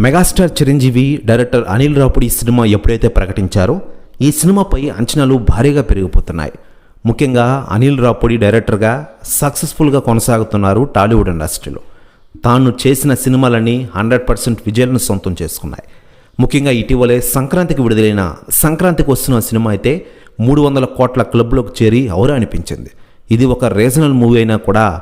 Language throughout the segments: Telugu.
మెగాస్టార్ చిరంజీవి డైరెక్టర్ అనిల్ రాపుడి ఈ సినిమా ఎప్పుడైతే ప్రకటించారో ఈ సినిమాపై అంచనాలు భారీగా పెరిగిపోతున్నాయి. ముఖ్యంగా అనిల్ రాపుడి డైరెక్టర్గా సక్సెస్ఫుల్గా కొనసాగుతున్నారు టాలీవుడ్ ఇండస్ట్రీలో. తాను చేసిన సినిమాలన్నీ హండ్రెడ్ పర్సెంట్ విజయాలను సొంతం చేసుకున్నాయి. ముఖ్యంగా ఇటీవలే సంక్రాంతికి విడుదలైన సంక్రాంతికి వస్తున్న సినిమా అయితే మూడు వందల కోట్ల క్లబ్లోకి చేరి ఔరా అనిపించింది. ఇది ఒక రీజనల్ మూవీ అయినా కూడా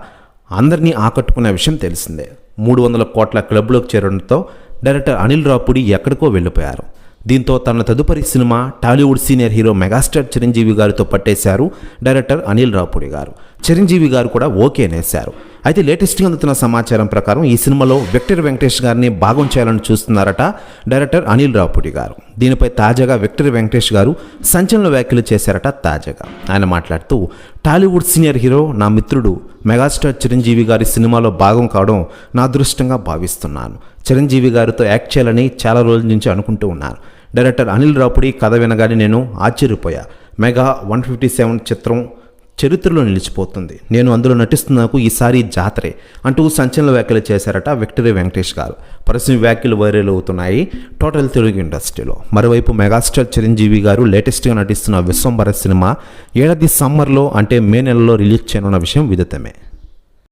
అందరినీ ఆకట్టుకునే విషయం తెలిసిందే. మూడు వందల కోట్ల క్లబ్లోకి చేరడంతో డైరెక్టర్ అనిల్ రాపుడి ఎక్కడికో వెళ్ళిపోయారు. దీంతో తన తదుపరి cinema Tollywood senior hero megastar Chiranjeevi గారితో పట్టేశారు డైరెక్టర్ అనిల్ రాపుడి గారు. చిరంజీవి గారు కూడా ఓకే అనేశారు అయితే లేటెస్ట్గా అందుతున్న సమాచారం ప్రకారం ఈ సినిమాలో విక్టర్ వెంకటేష్ గారిని భాగం చేయాలని చూస్తున్నారట డైరెక్టర్ అనిల్ రాపుడి గారు. దీనిపై తాజాగా విక్టర్ వెంకటేష్ గారు సంచలన వ్యాఖ్యలు చేశారట తాజాగా. ఆయన మాట్లాడుతూ టాలీవుడ్ సీనియర్ హీరో నా మిత్రుడు మెగాస్టార్ చిరంజీవి గారి సినిమాలో భాగం కావడం నా అదృష్టంగా భావిస్తున్నాను. చిరంజీవి గారితో యాక్ట్ చేయాలని చాలా రోజుల నుంచి అనుకుంటూ ఉన్నాను డైరెక్టర్ అనిల్ రాపుడి కథ వినగానే నేను ఆశ్చర్యపోయా. మెగా వన్ ఫిఫ్టీ సెవెన్ చిత్రం చరిత్రలో నిలిచిపోతుంది. నేను అందులో నటిస్తున్నకు ఈసారి జాతరే అంటూ సంచలన వ్యాఖ్యలు చేశారట విక్టరీ వెంకటేష్ గారు. పరిస్థితి వ్యాఖ్యలు వైరల్ అవుతున్నాయి టోటల్ తెలుగు ఇండస్ట్రీలో. మరోవైపు మెగాస్టార్ చిరంజీవి గారు లేటెస్ట్గా నటిస్తున్న విశ్వంభర సినిమా ఏడాది సమ్మర్లో అంటే మే నెలలో రిలీజ్ చేయనున్న విషయం విదితమే.